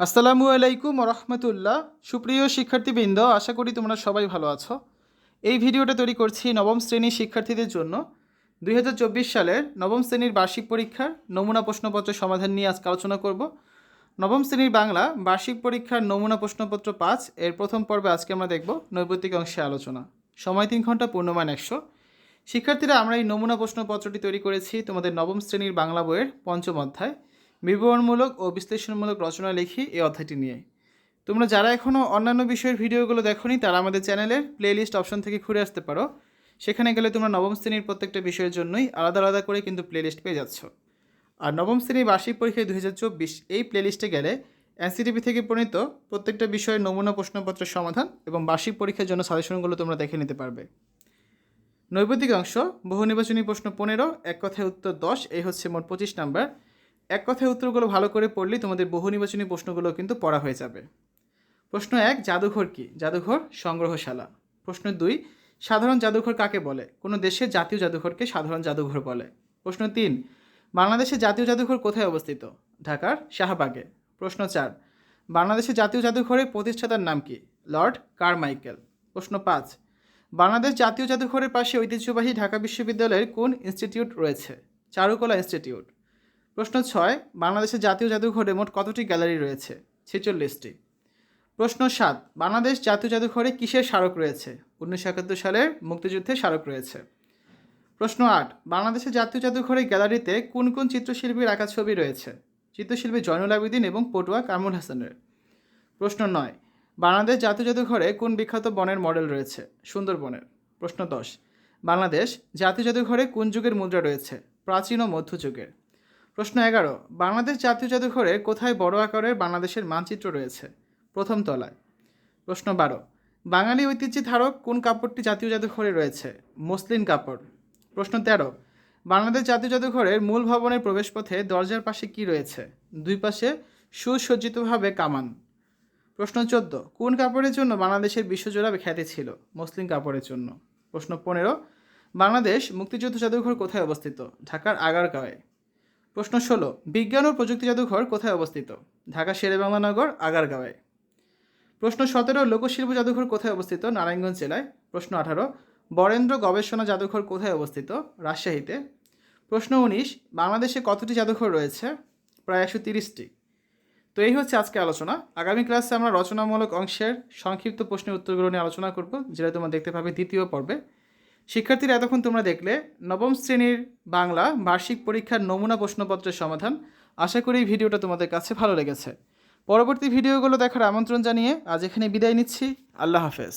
আসসালামু আলাইকুম রহমতুল্লাহ সুপ্রিয় শিক্ষার্থীবৃন্দ, আশা করি তোমরা সবাই ভালো আছো। এই ভিডিওটা তৈরি করছি নবম শ্রেণির শিক্ষার্থীদের জন্য। দুই হাজার চব্বিশ সালের নবম শ্রেণির বার্ষিক পরীক্ষার নমুনা প্রশ্নপত্র সমাধান নিয়ে আজকে আলোচনা করব। নবম শ্রেণির বাংলা বার্ষিক পরীক্ষার নমুনা প্রশ্নপত্র পাঁচ, এর প্রথম পর্বে আজকে আমরা দেখব নৈবতিক অংশে আলোচনা। সময় তিন ঘণ্টা, পূর্ণমান একশো। শিক্ষার্থীরা, আমরা এই নমুনা প্রশ্নপত্রটি তৈরি করেছি তোমাদের নবম শ্রেণির বাংলা বইয়ের পঞ্চম অধ্যায়। বিবরণমূলক ও বিশ্লেষণমূলক রচনা লিখি এই অধ্যায়টি নিয়ে। তোমরা যারা এখনও অন্যান্য বিষয়ের ভিডিওগুলো দেখোনি, তারা আমাদের চ্যানেলের প্লেলিস্ট অপশন থেকে ঘুরে আসতে পারো। সেখানে গেলে তোমরা নবম শ্রেণির প্রত্যেকটা বিষয়ের জন্যই আলাদা আলাদা করে কিন্তু প্লেলিস্ট পেয়ে যাচ্ছ। আর নবম শ্রেণির বার্ষিক পরীক্ষায় দুই হাজার চব্বিশ এই প্লেলিস্টে গেলে এনসিটিভি থেকে প্রণীত প্রত্যেকটা বিষয়ের নমুনা প্রশ্নপত্রের সমাধান এবং বার্ষিক পরীক্ষার জন্য সাজেশনগুলো তোমরা দেখে নিতে পারবে। নৈবতিক অংশ, বহু নির্বাচনী প্রশ্ন পনেরো, এক কথায় উত্তর দশ, এই হচ্ছে মোট পঁচিশ নাম্বার। এক কথায় উত্তরগুলো ভালো করে পড়লেই তোমাদের বহু নির্বাচনী প্রশ্নগুলো কিন্তু পড়া হয়ে যাবে। প্রশ্ন এক, জাদুঘর কি? জাদুঘর সংগ্রহশালা। প্রশ্ন দুই, সাধারণ জাদুঘর কাকে বলে? কোনো দেশের জাতীয় জাদুঘরকে সাধারণ জাদুঘর বলে। প্রশ্ন তিন বাংলাদেশের জাতীয় জাদুঘর কোথায় অবস্থিত? ঢাকার শাহবাগে। প্রশ্ন চার বাংলাদেশের জাতীয় জাদুঘরের প্রতিষ্ঠাতার নাম কি? Lord Carmichael. প্রশ্ন পাঁচ, বাংলাদেশ জাতীয় জাদুঘরের পাশে ঐতিহ্যবাহী ঢাকা বিশ্ববিদ্যালয়ের কোন ইনস্টিটিউট রয়েছে? চারুকলা ইনস্টিটিউট। প্রশ্ন ছয় বাংলাদেশের জাতীয় জাদুঘরে মোট কতটি গ্যালারি রয়েছে? ছেচল্লিশটি। প্রশ্ন সাত, বাংলাদেশ জাতীয় জাদুঘরে কিসের স্মারক রয়েছে? উনিশশো একাত্তর সালের মুক্তিযুদ্ধের স্মারক রয়েছে। প্রশ্ন আট বাংলাদেশের জাতীয় জাদুঘরের গ্যালারিতে কোন কোন চিত্রশিল্পীর আঁকা ছবি রয়েছে? চিত্রশিল্পী জয়নুল আবেদিন এবং পটুয়া কামরুল হাসানের। প্রশ্ন নয়, বাংলাদেশ জাতীয় জাদুঘরে কোন বিখ্যাত বনের মডেল রয়েছে? সুন্দরবনের। প্রশ্ন দশ, বাংলাদেশ জাতীয় জাদুঘরে কোন যুগের মুদ্রা রয়েছে? প্রাচীন ও মধ্যযুগের। প্রশ্ন এগারো, বাংলাদেশ জাতীয় জাদুঘরে কোথায় বড় আকারের বাংলাদেশের মানচিত্র রয়েছে? প্রথম তলায়। প্রশ্ন বারো, বাঙালি ঐতিহ্যে ধারক কোন কাপড়টি জাতীয় জাদুঘরে রয়েছে? মসলিন কাপড়। প্রশ্ন তেরো, বাংলাদেশ জাতীয় জাদুঘরের মূল ভবনের প্রবেশপথে দরজার পাশে কি রয়েছে? দুই পাশে সুসজ্জিতভাবে কামান। প্রশ্ন চোদ্দ, কোন কাপড়ের জন্য বাংলাদেশের বিশ্বজোড়া খ্যাতি ছিল? মসলিন কাপড়ের জন্য। প্রশ্ন পনেরো, বাংলাদেশ মুক্তিযুদ্ধ জাদুঘর কোথায় অবস্থিত? ঢাকার আগারগাঁওয়ে। প্রশ্ন ষোলো, বিজ্ঞান ও প্রযুক্তি জাদুঘর কোথায় অবস্থিত? ঢাকা, শেরেবাংলানগর, আগারগাঁওয়ে। প্রশ্ন সতেরো, লোকশিল্প জাদুঘর কোথায় অবস্থিত? নারায়ণগঞ্জ জেলায়। প্রশ্ন আঠারো, বরেন্দ্র গবেষণা জাদুঘর কোথায় অবস্থিত? রাজশাহীতে। প্রশ্ন উনিশ, বাংলাদেশে কতটি জাদুঘর রয়েছে? প্রায় একশো তিরিশটি। তো এই হচ্ছে আজকে আলোচনা। আগামী ক্লাসে আমরা রচনামূলক অংশের সংক্ষিপ্ত প্রশ্নের উত্তরগুলো নিয়ে আলোচনা করব, যেটা তোমরা দেখতে পাবে দ্বিতীয় পর্বে। শিক্ষার্থীরা এতক্ষণ তোমরা দেখলে নবম শ্রেণির বাংলা বার্ষিক পরীক্ষার নমুনা প্রশ্নপত্রের সমাধান। আশা করি ভিডিওটা তোমাদের কাছে ভালো লেগেছে। পরবর্তী ভিডিওগুলো দেখার আমন্ত্রণ জানিয়ে আজ এখানে বিদায় নিচ্ছি। আল্লাহ হাফেজ।